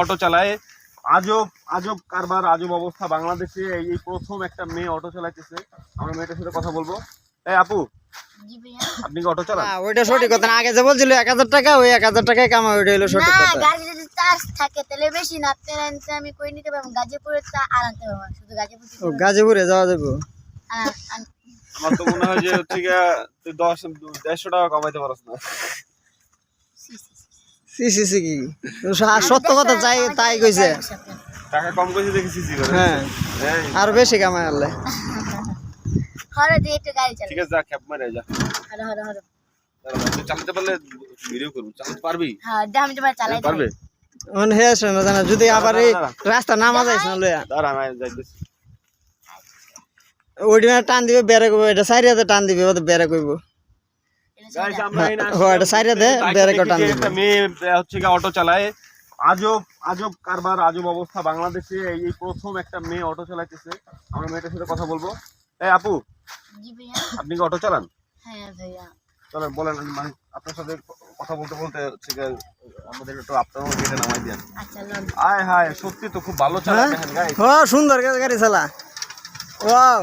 Auto চালায়? আজব আজব কারবার আজব অবস্থা বাংলাদেশে। এই প্রথম একটা মেয়ে অটো চালাইতেছে। আমরা মেয়েটার সাথে কথা বলব। এই আপু আপনি কি অটো চালান? ওইটা সঠিক কথা আগে যে বলছিল এক হাজার টাকা ওই এক হাজার টাকায় কামা ওইটা হলো সঠিক কথা। গাড়ি যদি চার্জ থাকে তাহলে বেশি না। আমি কই নিতে পারব? গাজীপুরে তা আর আনতে পারব শুধু গাজীপুর গাজীপুরে যাওয়া যাব। আমার তো মনে হয় যে হচ্ছে গিয়া তুই দশ দেড়শো টাকা কমাইতে পারস না। সি, কি? সত্য কথা চাই তাই কইছে। টাকা কম করেছে দেখি সিসি করে। হ্যাঁ। আর বেশি কামাই আনলে। হরে একটু গাড়ি চালাই ঠিক আছে যা মারে যা। হরে হরে হরে। তুই চালাতে পারলে ভিডিও করব। চালাতে পারবি? হ্যাঁ দেখ আমি তোমার চালাই পারবে? হে আসে জানা যদি আবার এই রাস্তা নামা যাইছ না লইয়া দাঁড়া আমি যাইতেছি। ওইটা টান দিবে বেড়ে কইব এটা সাইরিয়াতে টান দিবে ওটা বেড়ে কইব। অটো চালায়। আজব আজব কারবার আজব অবস্থা। বাংলাদেশে এই প্রথম একটা মেয়ে অটো চালাইতেছে। আমরা মেয়েটার সাথে কথা বলব। এই আপু আপনি কি অটো চালান? হ্যাঁ চলেন বলেন মানে আপনার সাথে কথা বলতে বলতে হচ্ছে গিয়ে আমাদের একটু গেটে নামাই দেন। আচ্ছা আয় হায় সত্যি তো খুব ভালো চালান হ্যাঁ? দেখেন গাইস ও সুন্দর গাড়ি চালা। ওয়াও